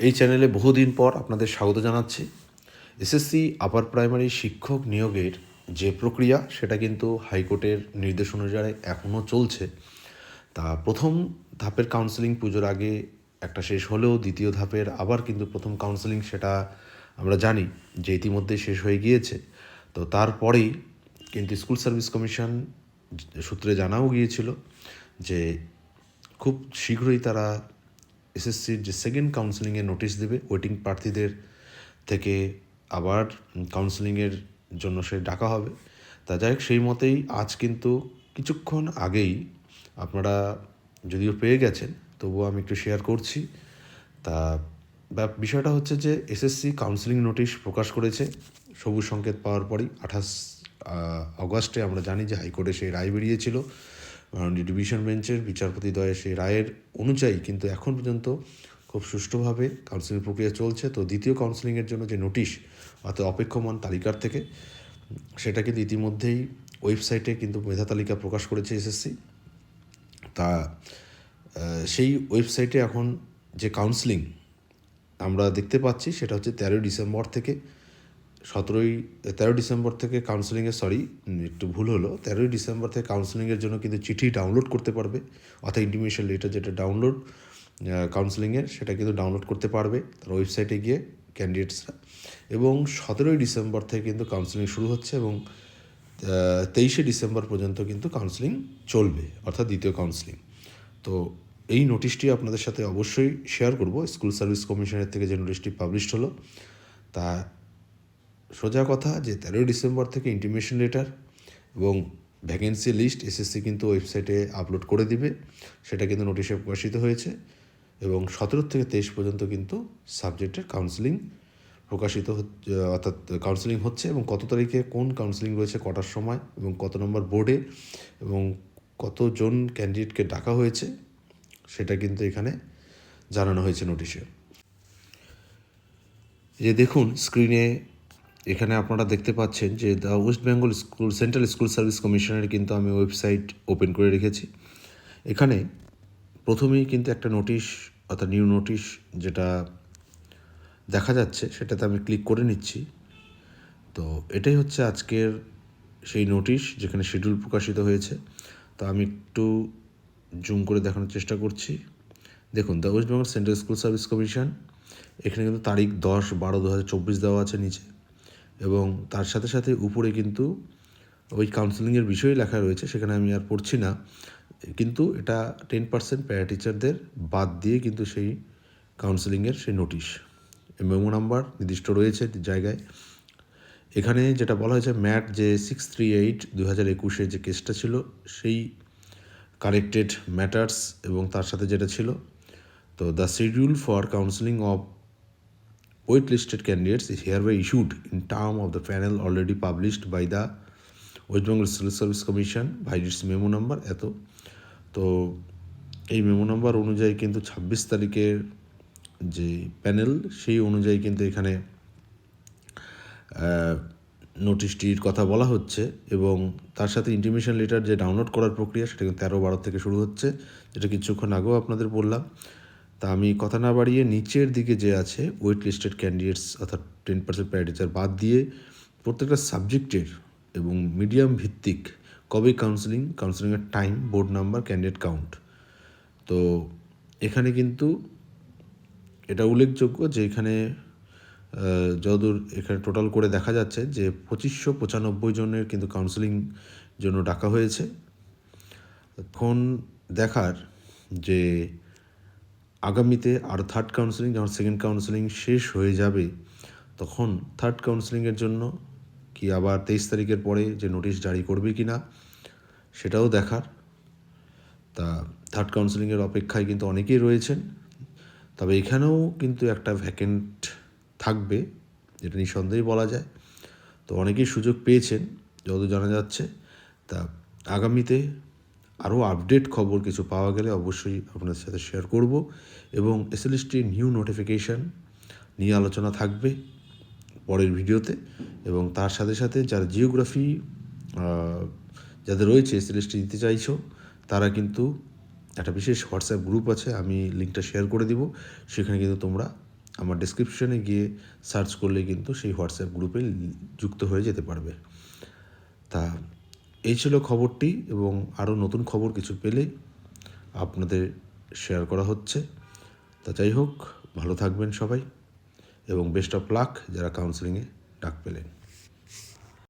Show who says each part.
Speaker 1: এই চ্যানেলে বহুদিন পর আপনাদের স্বাগত জানাচ্ছি। এসএসসি আপার প্রাইমারি শিক্ষক নিয়োগের যে প্রক্রিয়া, সেটা কিন্তু হাইকোর্টের নির্দেশ অনুযায়ী এখনও চলছে। তা প্রথম ধাপের কাউন্সেলিং পুজোর আগে একটা শেষ হলেও দ্বিতীয় ধাপের আবার কিন্তু প্রথম কাউন্সেলিং সেটা আমরা জানি যে ইতিমধ্যে শেষ হয়ে গিয়েছে। তো তারপরেই কিন্তু স্কুল সার্ভিস কমিশন সূত্রে জানাও গিয়েছিল যে খুব শীঘ্রই তারা এসএসসির যে সেকেন্ড কাউন্সেলিংয়ের নোটিশ দেবে ওয়েটিং প্রার্থীদের থেকে আবার কাউন্সেলিংয়ের জন্য সে ডাকা হবে। তা যাই হোক, সেই মতেই আজ কিন্তু কিছুক্ষণ আগেই আপনারা যদিও পেয়ে গেছেন, তবুও আমি একটু শেয়ার করছি। তা বিষয়টা হচ্ছে যে এসএসসি কাউন্সেলিং নোটিশ প্রকাশ করেছে সবুজ সংকেত পাওয়ার পরই, আঠাশ আগস্টে আমরা জানি যে হাইকোর্টে সেই রায় বেরিয়েছিল। মাননীয় ডিভিশন বেঞ্চের বিচারপতি দ্বয়ের সেই রায়ের অনুযায়ী কিন্তু এখন পর্যন্ত খুব সুষ্ঠুভাবে কাউন্সিলিং প্রক্রিয়া চলছে। তো দ্বিতীয় কাউন্সিলিংয়ের জন্য যে নোটিশ অর্থাৎ অপেক্ষমান তালিকার থেকে, সেটা কিন্তু ইতিমধ্যেই ওয়েবসাইটে কিন্তু মেধা তালিকা প্রকাশ করেছে এসএসসি। তা সেই ওয়েবসাইটে এখন যে কাউন্সিলিং আমরা দেখতে পাচ্ছি, সেটা হচ্ছে তেরোই ডিসেম্বর থেকে সতেরোই, তেরোই ডিসেম্বর থেকে কাউন্সিলিংয়ে সরি একটু ভুল হলো, তেরোই ডিসেম্বর থেকে কাউন্সেলিংয়ের জন্য কিন্তু চিঠি ডাউনলোড করতে পারবে, অর্থাৎ ইন্টিমেশন লেটার যেটা ডাউনলোড কাউন্সেলিংয়ের সেটা কিন্তু ডাউনলোড করতে পারবে তার ওয়েবসাইটে গিয়ে ক্যান্ডিডেটসরা এবং সতেরোই ডিসেম্বর থেকে কিন্তু কাউন্সেলিং শুরু হচ্ছে এবং তেইশে ডিসেম্বর পর্যন্ত কিন্তু কাউন্সেলিং চলবে, অর্থাৎ দ্বিতীয় কাউন্সিলিং তো এই নোটিশটি আপনাদের সাথে অবশ্যই শেয়ার করব। স্কুল সার্ভিস কমিশনের থেকে যে নোটিশটি পাবলিশড হলো, তা সোজা কথা যে তেরোই ডিসেম্বর থেকে ইন্টিমেশন লেটার এবং ভ্যাকেন্সি লিস্ট এসএসসি কিন্তু ওয়েবসাইটে আপলোড করে দিবে। সেটা কিন্তু নোটিশে প্রকাশিত হয়েছে এবং সতেরো থেকে তেইশ পর্যন্ত কিন্তু সাবজেক্টের কাউন্সিলিং প্রকাশিত অর্থাৎ কাউন্সিলিং হচ্ছে এবং কত তারিখে কোন কাউন্সিলিং রয়েছে কটার সময় এবং কত নম্বর বোর্ডে এবং কতজন ক্যান্ডিডেটকে ডাকা হয়েছে, সেটা কিন্তু এখানে জানানো হয়েছে নোটিশে যে দেখুন স্ক্রিনে এখানে আপনারা দেখতে পাচ্ছেন যে the West Bengal school central school service কমিশনের কিন্তু আমি ওয়েবসাইট ওপেন করে রেখেছি। এখানে প্রথমেই কিন্তু একটা নোটিশ অর্থাৎ নিউ নোটিশ যেটা দেখা যাচ্ছে, সেটাতে আমি ক্লিক করে নিচ্ছি। তো এটাই হচ্ছে আজকের সেই নোটিশ যেখানে শিডিউল প্রকাশিত হয়েছে। তো আমি একটু জুম করে দেখানোর চেষ্টা করছি। দেখুন the West Bengal central school service commission এখানে কিন্তু তারিখ দশ বারো দু হাজার চব্বিশ দেওয়া আছে নিচে। এবং তার সাথে সাথে উপরে কিন্তু ওই কাউন্সেলিংয়ের বিষয়ে লেখা রয়েছে, সেখানে আমি আর পড়ছি না। কিন্তু এটা টেন পার্সেন্ট প্যারা টিচারদের বাদ দিয়ে কিন্তু সেই কাউন্সেলিংয়ের সেই নোটিশ মেমো নাম্বার নির্দিষ্ট রয়েছে জায়গায়। এখানে যেটা বলা হয়েছে, ম্যাট যে সিক্স থ্রি এইট দু হাজার একুশে যে কেসটা ছিল, সেই কারেক্টেড ম্যাটার্স এবং তার সাথে যেটা ছিল, তো the schedule for counselling of listed candidates is hereby issued in term of the panel already published by the West Bengal civil service commission by its memo number এত। তো এই মেমো নাম্বার অনুযায়ী কিন্তু ছাব্বিশ তারিখের যে প্যানেল সেই অনুযায়ী কিন্তু এখানে নোটিশটির কথা বলা হচ্ছে এবং তার সাথে ইন্টিমেশন লেটার যে ডাউনলোড করার প্রক্রিয়া, সেটা কিন্তু তেরো বারো থেকে শুরু হচ্ছে, যেটা কিছুক্ষণ আগেও আপনাদের বললাম। তা আমি কথা না বাড়িয়ে নিচের দিকে যে আছে ওয়েট লিস্টেড ক্যান্ডিডেটস অর্থাৎ টেন পার্সেন্ট প্যারাটিচার বাদ দিয়ে প্রত্যেকটা সাবজেক্টের এবং মিডিয়াম ভিত্তিক কবে counselling কাউন্সিলিংয়ের time board number candidate count তো এখানে কিন্তু এটা উল্লেখযোগ্য যে এখানে আহ, যতদূর এখানে টোটাল করে দেখা যাচ্ছে যে পঁচিশশো পঁচানব্বই জনের কিন্তু কাউন্সিলিং জন্য ডাকা হয়েছে। এখন দেখার যে আগামীতে আরও থার্ড কাউন্সিলিং যখন সেকেন্ড কাউন্সিলিং শেষ হয়ে যাবে, তখন থার্ড কাউন্সিলিংয়ের জন্য কি আবার তেইশ তারিখের পরে যে নোটিশ জারি করবে কি না, সেটাও দেখার। তা থার্ড কাউন্সিলিংয়ের অপেক্ষায় কিন্তু অনেকেই রয়েছেন। তবে এখানেও কিন্তু একটা ভ্যাকেন্ট থাকবে, যেটা নিঃসন্দেহে বলা যায়। তো অনেকেই সুযোগ পেয়েছেন যত জানা যাচ্ছে। তা আগামীতে আরও আপডেট খবর কিছু পাওয়া গেলে অবশ্যই আপনাদের সাথে শেয়ার করব এবং এসএলএসটি নিউ নোটিফিকেশান নিয়ে আলোচনা থাকবে পরের ভিডিওতে এবং তার সাথে সাথে যারা জিওগ্রাফি যাদের রয়েছে এসএলএসটি দিতে চাইছো, তারা কিন্তু একটা বিশেষ হোয়াটসঅ্যাপ গ্রুপ আছে, আমি লিঙ্কটা শেয়ার করে দিব। সেখানে কিন্তু তোমরা আমার ডিসক্রিপশনে গিয়ে সার্চ করলে কিন্তু সেই হোয়াটসঅ্যাপ গ্রুপে যুক্ত হয়ে যেতে পারবে। তা এই ছিল খবরটি এবং আরও নতুন খবর কিছু পেলে আপনাদের শেয়ার করা হচ্ছে। তা যাই হোক, ভালো থাকবেন সবাই এবং বেস্ট অফ লাক যারা কাউন্সেলিংয়ে ডাক পেলেন।